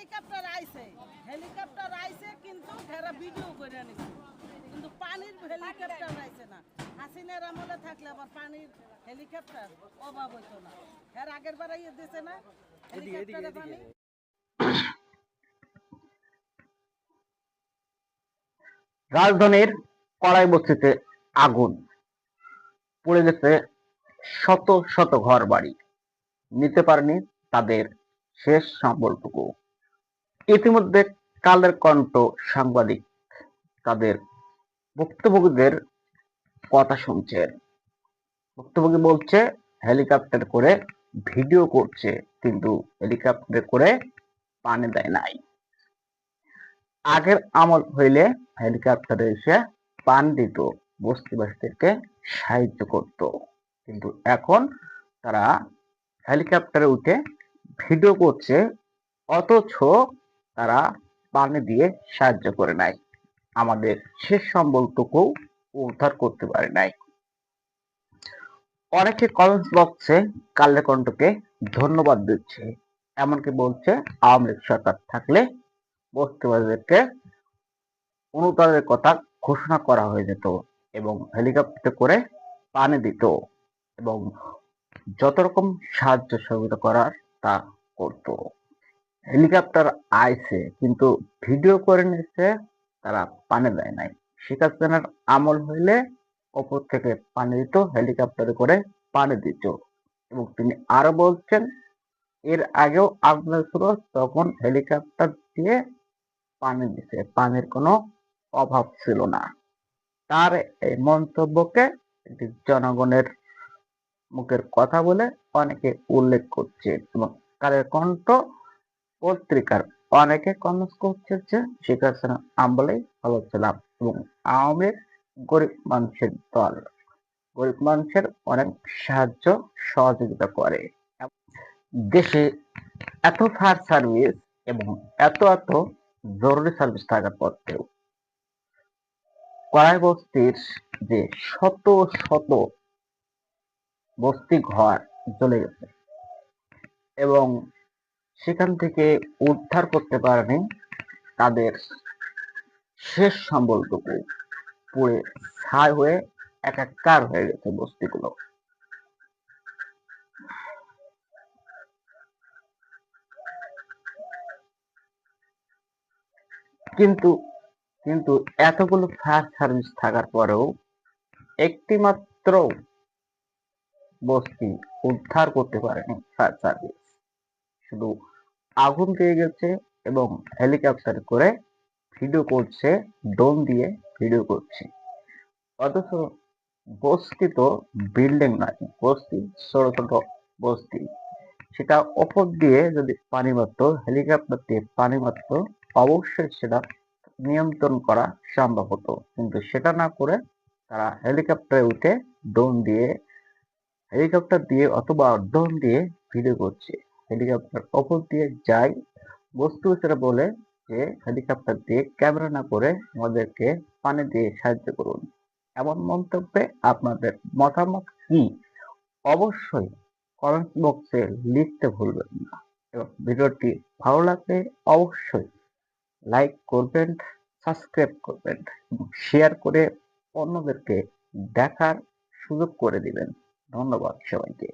Helicopter আইছে। Helicopter আইছে কিন্তু হেরা ভিডিও করে নিছে। কিন্তু পানির হেলিকপ্টার আইছে না। হাসিনার আমলে থাকলে আবার পানির হেলিকপ্টার অভাব হইতো না। এর আগের বার ইয়ে দিছে না? হেলিকপ্টারে পানি? রাজধানীর কড়াই বস্তিতে আগুন। পড়ে গেছে শত শত ঘর বাড়ি নিতে পারেনি তাদের শেষ সম্বলটুকু। ইতিমধ্যে কালের কণ্ঠ সাংবাদিক তাদের ভুক্তভোগীদের কথা শুনছেন ভুক্তভোগী বলছে, হেলিকপ্টার করে ভিডিও করছে, কিন্তু হেলিকপ্টার করে পানি দেয় নাই। আগের আমল হইলে হেলিকপ্টারে এসে পান দিত, বস্তিবাসীদেরকে সাহায্য করত। কিন্তু এখন তারা হেলিকপ্টারে উঠে ভিডিও করছে, অথচ তারা পানি দিয়ে সাহায্য করে নাই। আমাদের শেষ সম্বলটুকু উদ্ধার করতে পারে নাই। অনেকে কমেন্টস বক্সে কালের কণ্ঠকে ধন্যবাদ দিচ্ছে, এমনকি বলছে, আওয়ামী লীগ সরকার থাকলে বস্তিবাসীদেরকে অনুদানের কথা ঘোষণা করা হয়ে যেত এবং হেলিকপ্টার করে পানি দিত এবং যত রকম সাহায্য সহযোগিতা করার তা করত। হেলিকপ্টার আইছে, কিন্তু ভিডিও করে নিচ্ছে তারা পানি দেয় নাই। শেখ হাসিনার আমল হইলে ওপর থেকে পানি দিত, হেলিকপ্টারে করে পানি দিত। এবং তিনি আরও বলছেন, এর আগেও আপনার ছিল তখন হেলিকপ্টার দিয়ে পানি দিছে। পানির কোনো অভাব ছিল না। তার এই মন্তব্যকে জনগণের মুখের কথা বলে অনেকে উল্লেখ করছে। এবং কালের কণ্ঠ পত্রিকার অনেকে কমেন্টস করছে যে শেখ হাসিনা আমলেই ভালো ছিলাম এবং আওয়ামী গরিব মানুষের দল। গরিব মানুষের অনেক সাহায্য সহযোগিতা করে। দেশে এত ফায়ার সার্ভিস এবং এত এত জরুরি সার্ভিস থাকার পত্রেও কড়াই বস্তির যে শত শত বস্তি ঘর চলে গেছে। এবং সেখান থেকে উদ্ধার করতে পারেনি তাদের শেষ সম্বলটুকু। পুড়ে ছাই হয়ে একাকার হয়ে গেছে বস্তিগুলো। কিন্তু কিন্তু এতগুলো ফায়ার সার্ভিস থাকার পরেও একটি মাত্র বস্তি উদ্ধার করতে পারেনি ফায়ার সার্ভিস। শুধু আগুন দিয়ে গেছে এবং হেলিকপ্টার করে ভিডিও করছে ড্রোন দিয়ে ভিডিও করছে। অথচ বস্তি তো বিল্ডিং নয়, বস্তি, ছোট ছোট বস্তি। সেটা ওপর দিয়ে যদি পানি মারতো হেলিকপ্টার দিয়ে পানি মারতো, অবশ্যই সেটা নিয়ন্ত্রণ করা সম্ভব হতো। কিন্তু সেটা না করে তারা হেলিকপ্টারে উঠে ড্রোন দিয়ে হেলিকপ্টার দিয়ে অথবা ড্রোন দিয়ে ভিডিও করছে। হেলিকপ্টার ওপর দিয়ে যায় বস্তু সেটা বলে যে, হেলিকপ্টার দিয়ে ক্যামেরা না করে আমাদেরকে পানি দিয়ে সাহায্য করুন। এমন মন্তব্যে আপনাদের মতামত কি? অবশ্যই কমেন্ট বক্সে লিখতে ভুলবেন না। এবং ভিডিওটি ভালো লাগলে অবশ্যই লাইক করবেন সাবস্ক্রাইব করবেন শেয়ার করে অন্যদেরকে দেখার সুযোগ করে দিবেন। ধন্যবাদ সবাইকে।